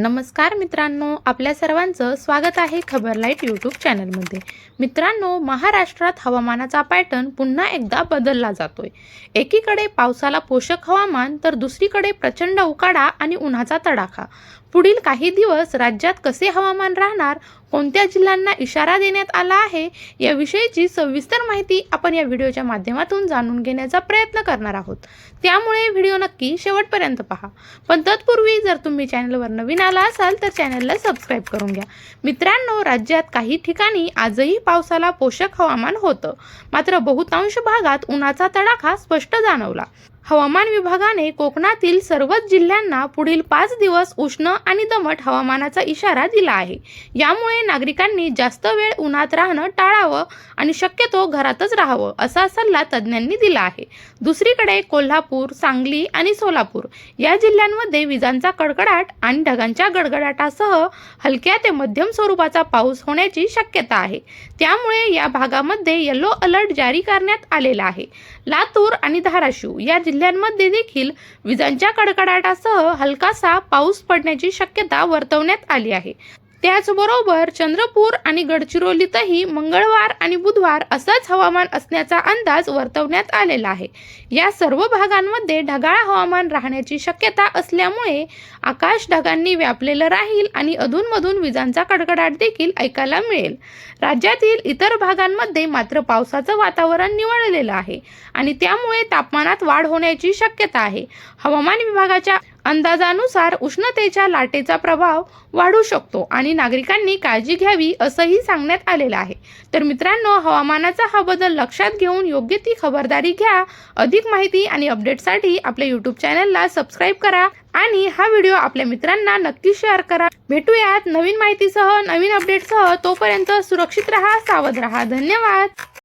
नमस्कार मित्रांनो आपल्या सर्वांचं स्वागत आहे खबर लाइट यूट्यूब चॅनलमध्ये. मित्रांनो महाराष्ट्रात हवामानाचा पॅटर्न पुन्हा एकदा बदलला जातोय. एकीकडे पावसाला पोषक हवामान तर दुसरीकडे प्रचंड उकाडा आणि उन्हाचा तडाखा. पुढील काही दिवस राज्यात कसे हवामान राहणार कोणत्या जिल्ह्यांना इशारा देण्यात आला आहे याविषयीची सविस्तर माहिती आपण या व्हिडिओच्या माध्यमातून जाणून घेण्याचा प्रयत्न करणार आहोत. त्यामुळे व्हिडिओ नक्की शेवटपर्यंत पहा. पण तत्पूर्वी जर तुम्ही चॅनलवर नवीन आला असाल तर चॅनलला सबस्क्राईब करून घ्या. मित्रांनो राज्यात काही ठिकाणी आजही पावसाला पोषक हवामान होतं. मात्र बहुतांश भागात उन्हाचा तडाखा स्पष्ट जाणवला. हवामान विभागाने कोकणातील सर्वच जिल्ह्यांना पुढील पाच दिवस उष्ण आणि दमट हवामानाचा इशारा दिला आहे. यामुळे नागरिकांनी जास्त वेळ उन्हात राहणं टाळावं आणि शक्यतो घरातच राहावं असा सल्ला तज्ज्ञांनी दिला आहे. दुसरीकडे कोल्हापूर सांगली आणि सोलापूर या जिल्ह्यांमध्ये विजांचा कडकडाट आणि ढगांच्या गडगडाटासह हलक्या ते मध्यम स्वरूपाचा पाऊस होण्याची शक्यता आहे. त्यामुळे या भागामध्ये येलो अलर्ट जारी करण्यात आलेला आहे. लातूर आणि धाराशिव या जिल्ह्यांमध्ये देखील विजांच्या कडकडाटासह हलकासा पाऊस पडण्याची शक्यता वर्तवण्यात आली आहे. त्याचबरोबर चंद्रपूर आणि गडचिरोलीतही मंगळवार आणि बुधवार असंच हवामान असण्याचा अंदाज वर्तवण्यात आलेला आहे. या सर्व भागांमध्ये ढगाळ हवामान राहण्याची शक्यता असल्यामुळे आकाश ढगांनी व्यापलेलं राहील आणि अधूनमधून विजांचा कडकडाट देखील ऐकायला मिळेल. राज्यातील इतर भागांमध्ये मात्र पावसाचं वातावरण निवळलेलं आहे आणि त्यामुळे तापमानात वाढ होण्याची शक्यता आहे. हवामान विभागाच्या अंदाजानुसार उष्णतेच्या लाटेचा प्रभाव वाढू शकतो आणि नागरिकांनी काळजी घ्यावी असंही सांगण्यात आलेलं आहे. तर मित्रांनो हवामानाचा हा बदल लक्षात घेऊन योग्य ती खबरदारी घ्या. अधिक माहिती आणि अपडेटसाठी आपल्या यूट्यूब चॅनलला सबस्क्राईब करा आणि हा व्हिडिओ आपल्या मित्रांना नक्की शेअर करा. भेटूयात नवीन माहितीसह नवीन अपडेटसह तोपर्यंत सुरक्षित रहा सावध रहा. धन्यवाद!